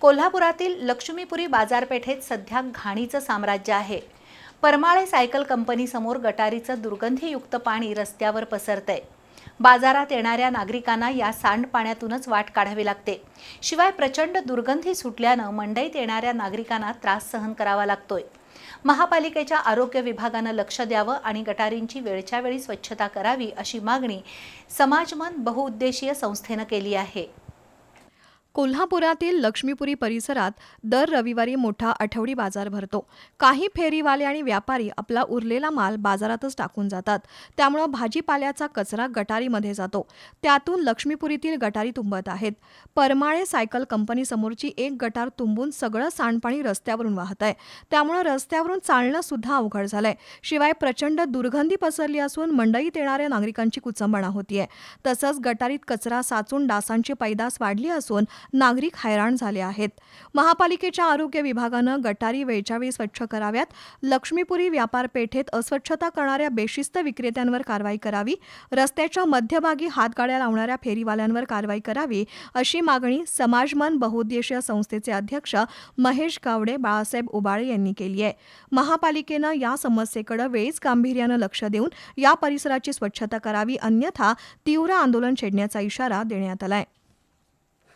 कोल्हापुरातील लक्ष्मीपुरी बाजारपेठेत सध्या घाणीचं साम्राज्य आहे. परमाळे सायकल कंपनीसमोर गटारीचं दुर्गंधीयुक्त पाणी रस्त्यावर पसरतंय. बाजारात येणाऱ्या नागरिकांना या सांडपाण्यातूनच वाट काढावी लागते. शिवाय प्रचंड दुर्गंधी सुटल्यानं मंडईत येणाऱ्या नागरिकांना त्रास सहन करावा लागतोय. महापालिकेच्या आरोग्य विभागानं लक्ष द्यावं आणि गटारींची वेळच्या वेळी स्वच्छता करावी अशी मागणी समाजमन बहुउद्देशीय संस्थेनं केली आहे. कोल्हापुरातील लक्ष्मीपुरी परिसरात दर रविवारी मोठा आठवडी बाजार भरतो. काही फेरीवाले आणि व्यापारी आपला उरलेला माल बाजारातच टाकून जातात. त्यामुळं भाजीपाल्याचा कचरा गटारीमध्ये जातो. त्यातून लक्ष्मीपुरीतील गटारी तुंबत आहेत. परमाळे सायकल कंपनीसमोरची एक गटार तुंबून सगळं सांडपाणी रस्त्यावरून वाहत आहे. त्यामुळं रस्त्यावरून चालणं सुद्धा अवघड झालंय. शिवाय प्रचंड दुर्गंधी पसरली असून मंडईत येणाऱ्या नागरिकांची कुचंबणा होतीये. तसंच गटारीत कचरा साचून डासांची पैदास वाढली असून नागरिक हैराण झाले आहेत. महापालिकेच्या आरोग्य विभागानं गटारी वेळच्या वेळी स्वच्छ कराव्यात. लक्ष्मीपुरी व्यापार पेठेत अस्वच्छता करणाऱ्या बेशिस्त विक्रेत्यांवर कारवाई करावी. रस्त्याच्या मध्यभागी हातगाड्या लावणाऱ्या फेरीवाल्यांवर कारवाई करावी अशी मागणी समाजमन बहुउद्देशीय संस्थेचे अध्यक्ष महेश गावडे बाळासाहेब उबाळे यांनी केली आहे. महापालिकेनं या समस्येकडे वेळीच गांभीर्यानं लक्ष देऊन या परिसराची स्वच्छता करावी अन्यथा तीव्र आंदोलन छेडण्याचा इशारा देण्यात आला आहे